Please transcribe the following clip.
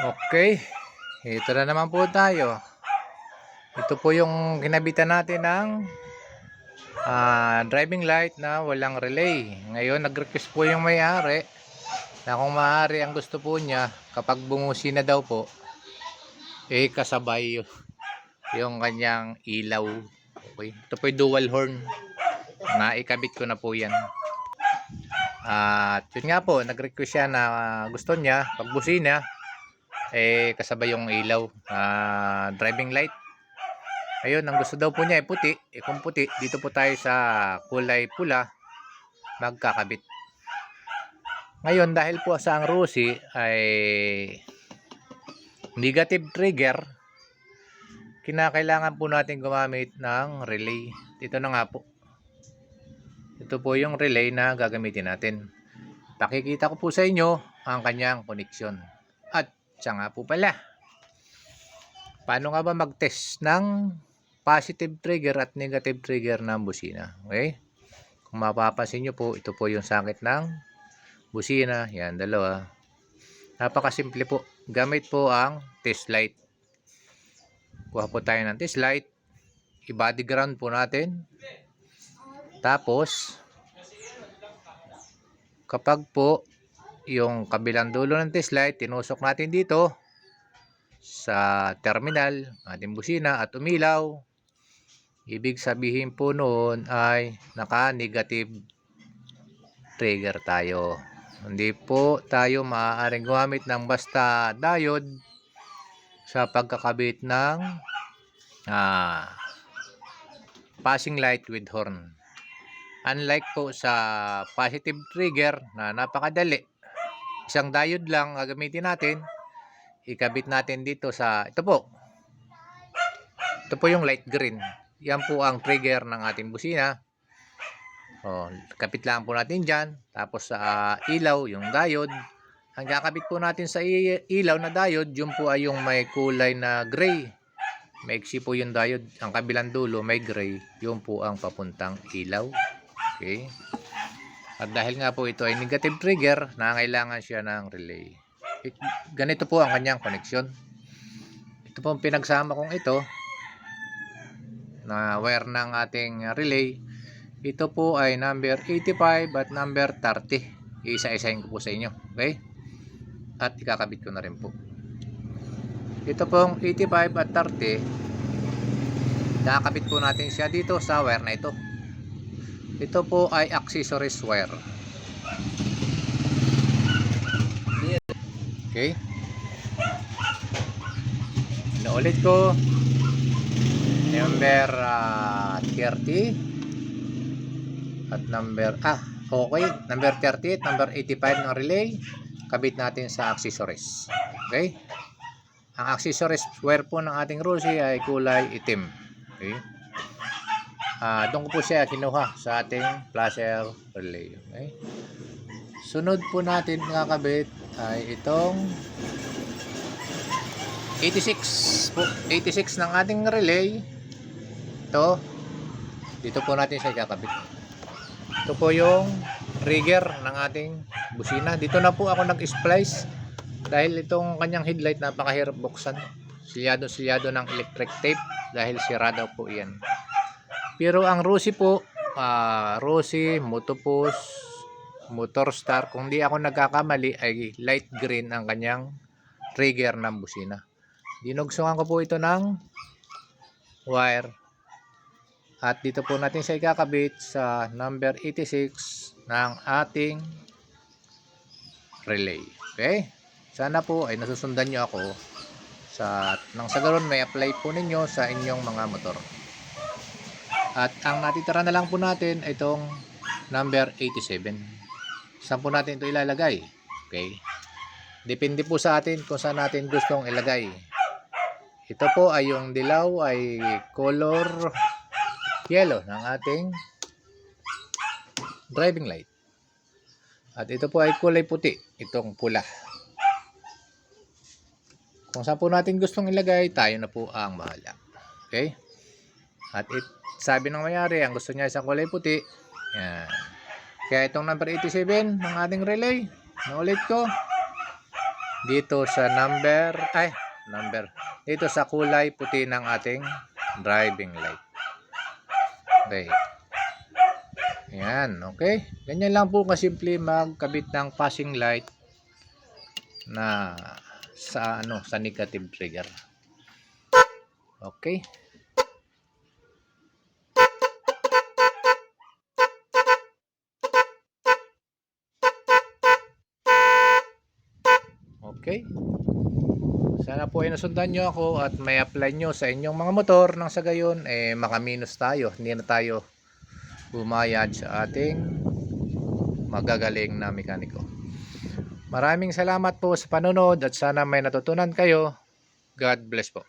Okay. Ito na naman po tayo. Ito po yung kinabitan natin ng ah, driving light na walang relay. Ngayon, nag-request po yung may-ari na kung maaari ang gusto po niya kapag bumusi na daw po, eh kasabay yung kanyang ilaw. Okay. Ito po yung dual horn na ikabit ko na po yan. At yun nga po, nag-request siya na gusto niya, pag busina, eh kasabay yung ilaw. Ah, driving light. Ayun ang gusto daw po niya ay puti. Eh kung puti dito po tayo sa kulay pula magkakabit. Ngayon dahil po sa ang Rusi ay negative trigger kinakailangan po natin gumamit ng relay. Dito na nga po. Ito po yung relay na gagamitin natin. Pakikita ko po sa inyo ang kanyang connection siya nga po pala. Paano nga ba mag-test ng positive trigger at negative trigger ng busina? Okay? Kung mapapansin nyo po, ito po yung sakit ng busina. Yan, dalawa. Napakasimple po. Gamit po ang test light. Kuha po tayo ng test light. I-body ground po natin. Tapos, kapag po yung kabilang dulo ng test light, tinusok natin dito sa terminal, ating busina at umilaw. Ibig sabihin po noon ay naka-negative trigger tayo. Hindi po tayo maaaring gumamit ng basta diode sa pagkakabit ng ah, passing light with horn. Unlike po sa positive trigger na napakadali, isang diode lang gagamitin natin. Ikabit natin dito sa ito po. Ito po yung light green. Yan po ang trigger ng ating busina. Oh, kapit lang po natin dyan. Tapos sa ilaw yung diode ang kakabit po natin sa ilaw na diode yun po ay yung may kulay na gray. Maiksi po yung diode ang kabilang dulo may gray. Yun po ang papuntang ilaw. Okay at dahil nga po ito ay negative trigger, nangailangan siya ng relay. It- Ganito po ang kanyang koneksyon. Ito po ang pinagsama kong ito na wire ng ating relay. Ito po ay number 85 at number 30. Isa-isahin ko po sa inyo. Okay? At ikakabit ko na rin po. Ito pong 85 at 30. Nakakabit po natin siya dito sa wire na ito. Ito po ay accessories wire. Okay. Naulit ko. Number ah, 30. At number, ah, okay. Number 30 at number 85 ng relay. Kabit natin sa accessories. Okay. Ang accessories wire po ng ating Rusi ay kulay itim. Okay. Ah, doon ko po siya kinuha sa ating flasher relay. Okay? Sunod po natin kakabit ay itong 86 po. 86 ng ating relay. Ito. Dito po natin siya kakabit. Ito po yung trigger ng ating busina. Dito na po ako nag-splice dahil itong kanyang headlight napakahirap buksan. Silyado-silyado ng electric tape dahil sirado po iyan. Pero ang Rusi po, ah Rusi, Motopus, Motorstar, kung di ako nagkakamali ay light green ang kanyang trigger ng busina. Dinugsungan ko po ito ng wire. At dito po natin siya ikakabit sa number 86 ng ating relay. Okay? Sana po ay nasusundan nyo ako sa nang sa garon may apply po ninyo sa inyong mga motor. At ang natitira na lang po natin itong number 87. Saan po natin ito ilalagay? Okay. Depende po sa atin kung saan natin gustong ilagay. Ito po ay yung dilaw ay color yellow ng ating driving light. At ito po ay kulay puti, itong pula. Kung saan po natin gustong ilagay, tayo na po ang mahala. Okay? At it, sabi ng mayari, ang gusto niya isang kulay puti. Yan. Kaya itong number 87 ng ating relay, naulit ko. dito sa number ay number dito sa kulay puti ng ating driving light. Okay. Yan, okay? Ganyan lang po kasimple magkabit ng passing light na sa ano, sa negative trigger. Okay? Okay? Sana po ay nasundan nyo ako at may apply nyo sa inyong mga motor nang sa gayon eh makaminus tayo. Hindi na tayo bumayad sa ating magagaling na mekaniko. Maraming salamat po sa panonood at sana may natutunan kayo. God bless po.